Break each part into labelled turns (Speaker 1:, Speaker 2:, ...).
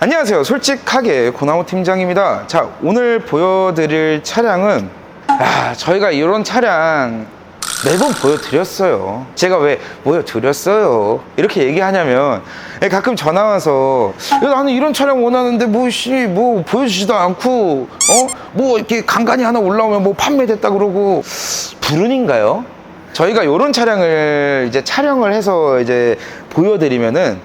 Speaker 1: 안녕하세요. 솔직하게 고나무 팀장입니다. 자, 오늘 보여드릴 차량은 아, 저희가 이런 차량 매번 보여드렸어요. 제가 왜 보여드렸어요? 이렇게 얘기하냐면 예, 가끔 전화 와서 야, 나는 이런 차량 원하는데 뭐씨 뭐 보여주지도 않고 어 뭐 이렇게 간간히 하나 올라오면 뭐 판매됐다 그러고 불운인가요? 저희가 이런 차량을 이제 촬영을 해서 이제 보여드리면은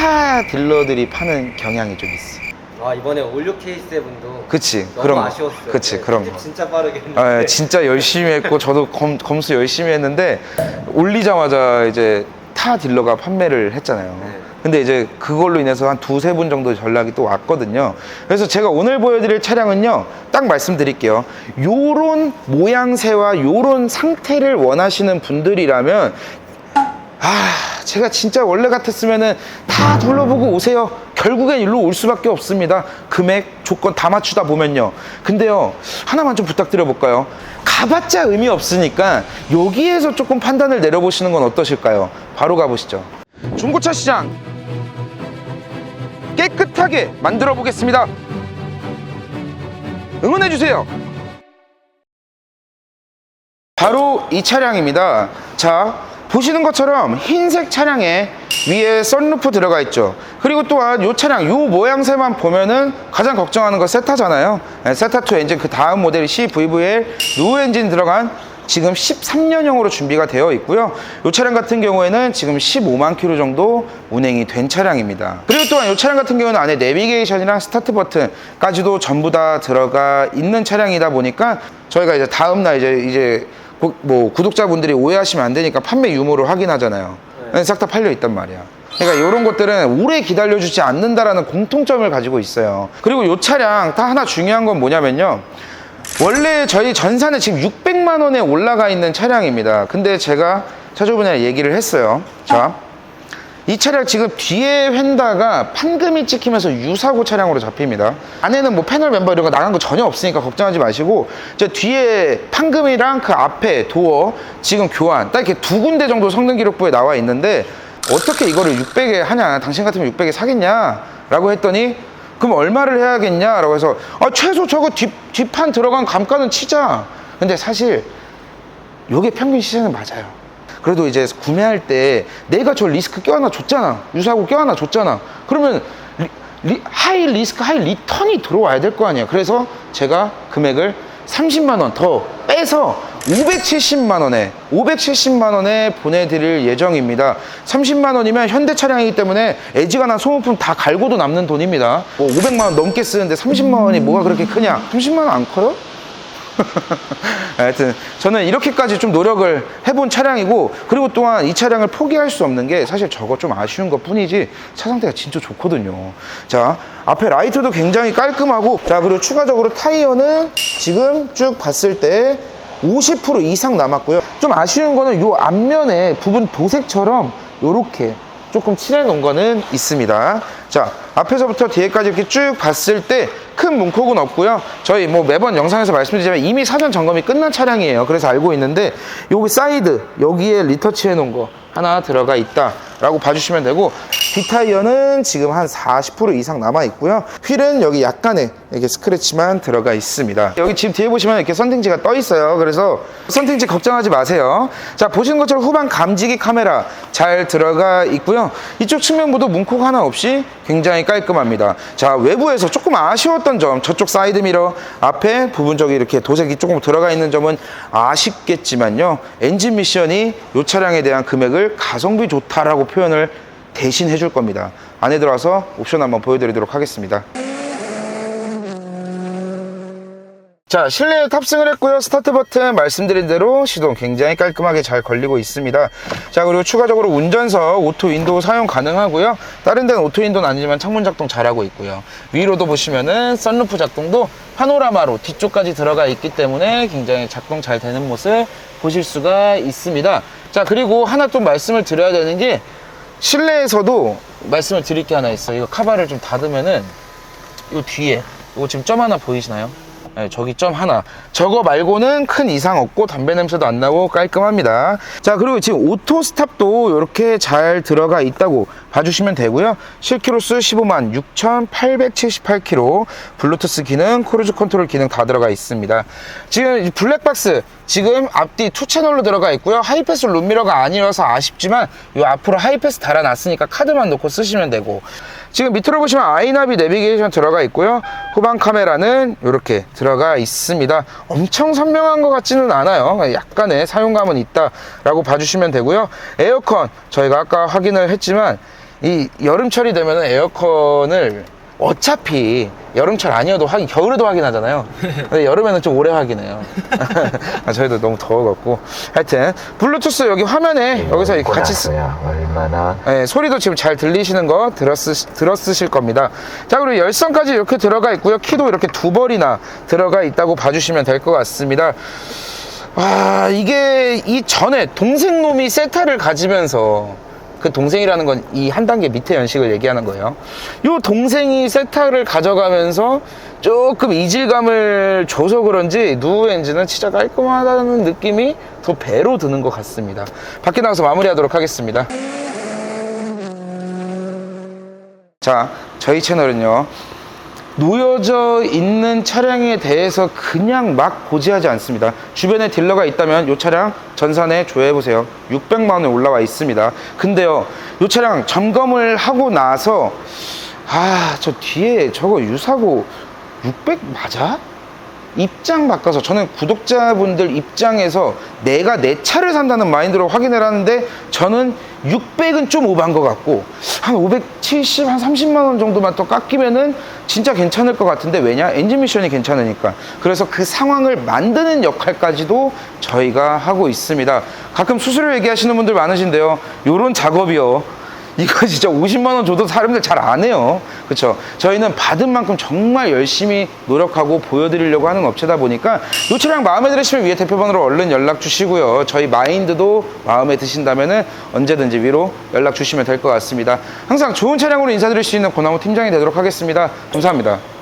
Speaker 1: 타 딜러들이 파는 경향이 좀 있어.
Speaker 2: 아 이번에 올류 K7도
Speaker 1: 그치
Speaker 2: 너무
Speaker 1: 그런 거.
Speaker 2: 아쉬웠어요.
Speaker 1: 그치
Speaker 2: 네,
Speaker 1: 그런 거.
Speaker 2: 진짜 빠르게 했는데.
Speaker 1: 아, 진짜 열심히 했고 저도 검, 검수 열심히 했는데 올리자마자 이제 타 딜러가 판매를 했잖아요.
Speaker 2: 네.
Speaker 1: 근데 이제 그걸로 인해서 한 두세 분 정도 연락이 또 왔거든요. 그래서 제가 오늘 보여드릴 차량은요, 딱 말씀드릴게요. 요런 모양새와 요런 상태를 원하시는 분들이라면 아, 제가 진짜 원래 같았으면은 다 둘러보고 오세요. 결국엔 일로 올 수밖에 없습니다. 금액, 조건 다 맞추다 보면요. 근데요, 하나만 좀 부탁드려 볼까요? 가봤자 의미 없으니까 여기에서 조금 판단을 내려보시는 건 어떠실까요? 바로 가보시죠. 중고차 시장 깨끗하게 만들어 보겠습니다. 응원해 주세요. 바로 이 차량입니다. 자, 보시는 것처럼 흰색 차량에 위에 썬루프 들어가 있죠. 그리고 또한 이 차량, 이 모양새만 보면은 가장 걱정하는 건 세타잖아요. 네, 세타2 엔진 그 다음 모델 CVVL 누 엔진 들어간 지금 13년형으로 준비가 되어 있고요. 이 차량 같은 경우에는 지금 15만 킬로 정도 운행이 된 차량입니다. 그리고 또한 이 차량 같은 경우는 안에 내비게이션이랑 스타트 버튼까지도 전부 다 들어가 있는 차량이다 보니까 저희가 이제 다음 날 이제 이제 구- 뭐 구독자분들이 오해하시면 안 되니까 판매 유무를 확인하잖아요. 싹다 팔려 있단 말이야. 그러니까 이런 것들은 오래 기다려주지 않는다라는 공통점을 가지고 있어요. 그리고 이 차량 다 하나 중요한 건 뭐냐면요. 원래 저희 전산에 지금 600만 원에 올라가 있는 차량입니다. 근데 제가 차주분이랑 얘기를 했어요. 자, 이 차량 지금 뒤에 휀다가 판금이 찍히면서 유사고 차량으로 잡힙니다. 안에는 뭐 패널 멤버 이런 거 나간 거 전혀 없으니까 걱정하지 마시고 저 뒤에 판금이랑 그 앞에 도어 지금 교환 딱 이렇게 두 군데 정도 성능 기록부에 나와 있는데 어떻게 이거를 600에 하냐 당신 같으면 600에 사겠냐 라고 했더니 그럼 얼마를 해야겠냐 라고 해서 아 최소 저거 뒷, 뒷판 들어간 감가는 치자 근데 사실 요게 평균 시세는 맞아요. 그래도 이제 구매할 때 내가 저 리스크 껴안아 줬잖아. 유사고 껴안아 줬잖아. 그러면 리, 리- 하이 리스크, 하이 리턴이 들어와야 될 거 아니야. 그래서 제가 금액을 30만 원 더 빼서 570만 원에 570만 원에 보내드릴 예정입니다. 30만 원이면 현대 차량이기 때문에 애지가 난 소모품 다 갈고도 남는 돈입니다. 뭐 500만 원 넘게 쓰는데 30만 원이 뭐가 그렇게 크냐? 30만 원 안 커요? 하여튼 저는 이렇게까지 좀 노력을 해본 차량이고 그리고 또한 이 차량을 포기할 수 없는 게 사실 저거 좀 아쉬운 것 뿐이지 차 상태가 진짜 좋거든요. 자 앞에 라이트도 굉장히 깔끔하고 자 그리고 추가적으로 타이어는 지금 쭉 봤을 때 50% 이상 남았고요. 좀 아쉬운 거는 이 앞면에 부분 도색처럼 요렇게 조금 칠해 놓은 거는 있습니다. 자, 앞에서부터 뒤에까지 이렇게 쭉 봤을 때 큰 문콕은 없고요. 저희 뭐 매번 영상에서 말씀드리지만 이미 사전 점검이 끝난 차량이에요. 그래서 알고 있는데 여기 사이드 여기에 리터치 해 놓은 거 하나 들어가 있다 라고 봐주시면 되고 뒷타이어는 지금 한 40% 이상 남아 있고요. 휠은 여기 약간의 이렇게 스크래치만 들어가 있습니다. 여기 지금 뒤에 보시면 이렇게 선팅지가 떠 있어요. 그래서 선팅지 걱정하지 마세요. 자, 보시는 것처럼 후방 감지기 카메라 잘 들어가 있고요. 이쪽 측면부도 문콕 하나 없이 굉장히 깔끔합니다. 자, 외부에서 조금 아쉬웠던 점, 저쪽 사이드 미러 앞에 부분적이 이렇게 도색이 조금 들어가 있는 점은 아쉽겠지만요. 엔진 미션이 이 차량에 대한 금액을 가성비 좋다라고 표현을 대신 해줄 겁니다. 안에 들어와서 옵션 한번 보여드리도록 하겠습니다. 자, 실내에 탑승을 했고요. 스타트 버튼 말씀드린 대로 시동 굉장히 깔끔하게 잘 걸리고 있습니다. 자, 그리고 추가적으로 운전석 오토 윈도우 사용 가능하고요. 다른 데는 오토 윈도우는 아니지만 창문 작동 잘하고 있고요. 위로도 보시면은 썬루프 작동도 파노라마로 뒤쪽까지 들어가 있기 때문에 굉장히 작동 잘 되는 모습 보실 수가 있습니다. 자, 그리고 하나 좀 말씀을 드려야 되는 게 실내에서도 말씀을 드릴 게 하나 있어요. 이거 카바를 좀 닫으면은 이 뒤에 이거 지금 점 하나 보이시나요? 네, 저기 점 하나. 저거 말고는 큰 이상 없고 담배 냄새도 안 나고 깔끔합니다. 자, 그리고 지금 오토 스탑도 이렇게 잘 들어가 있다고 봐주시면 되고요. 실키로수 15만 6,878km, 블루투스 기능, 크루즈 컨트롤 기능 다 들어가 있습니다. 지금 이 블랙박스 지금 앞뒤 투 채널로 들어가 있고요. 하이패스 룸미러가 아니어서 아쉽지만 이 앞으로 하이패스 달아놨으니까 카드만 넣고 쓰시면 되고 지금 밑으로 보시면 아이나비 내비게이션 들어가 있고요. 후방 카메라는 이렇게 들어가 있습니다. 엄청 선명한 것 같지는 않아요. 약간의 사용감은 있다라고 봐주시면 되고요. 에어컨 저희가 아까 확인을 했지만 이 여름철이 되면 에어컨을 어차피 여름철 아니어도 확인, 겨울에도 확인하잖아요. 근데 여름에는 좀 오래 확인해요. 아, 저희도 너무 더워갖고. 하여튼, 블루투스 여기 화면에 여기서 이렇게 같이 쓰,
Speaker 3: 야 얼마나
Speaker 1: 예, 소리도 지금 잘 들리시는 거 들었으, 들었으실 겁니다. 자, 그리고 열선까지 이렇게 들어가 있고요. 키도 이렇게 두 벌이나 들어가 있다고 봐주시면 될 것 같습니다. 아, 이게 이 전에 동생 놈이 세타를 가지면서 그 동생이라는 건 이 한 단계 밑에 연식을 얘기하는 거예요. 요 동생이 세타를 가져가면서 조금 이질감을 줘서 그런지 누우 엔진은 진짜 깔끔하다는 느낌이 더 배로 드는 것 같습니다. 밖에 나가서 마무리하도록 하겠습니다. 자, 저희 채널은요. 놓여져 있는 차량에 대해서 그냥 막 고지하지 않습니다. 주변에 딜러가 있다면 이 차량 전산에 조회해 보세요. 600만 원에 올라와 있습니다. 근데요, 이 차량 점검을 하고 나서 아, 저 뒤에 저거 유사고 600 맞아? 입장 바꿔서 저는 구독자분들 입장에서 내가 내 차를 산다는 마인드로 확인을 하는데 저는 600은 좀 오버한 것 같고 한 570, 한 30만 원 정도만 더 깎이면은 진짜 괜찮을 것 같은데 왜냐? 엔진 미션이 괜찮으니까. 그래서 그 상황을 만드는 역할까지도 저희가 하고 있습니다. 가끔 수수료 얘기하시는 분들 많으신데요. 요런 작업이요 이거 진짜 50만 원 줘도 사람들 잘 안 해요. 그렇죠? 저희는 받은 만큼 정말 열심히 노력하고 보여드리려고 하는 업체다 보니까 이 차량 마음에 들으시면 위에 대표번호로 얼른 연락 주시고요. 저희 마인드도 마음에 드신다면 언제든지 위로 연락 주시면 될 것 같습니다. 항상 좋은 차량으로 인사드릴 수 있는 고나무 팀장이 되도록 하겠습니다. 감사합니다.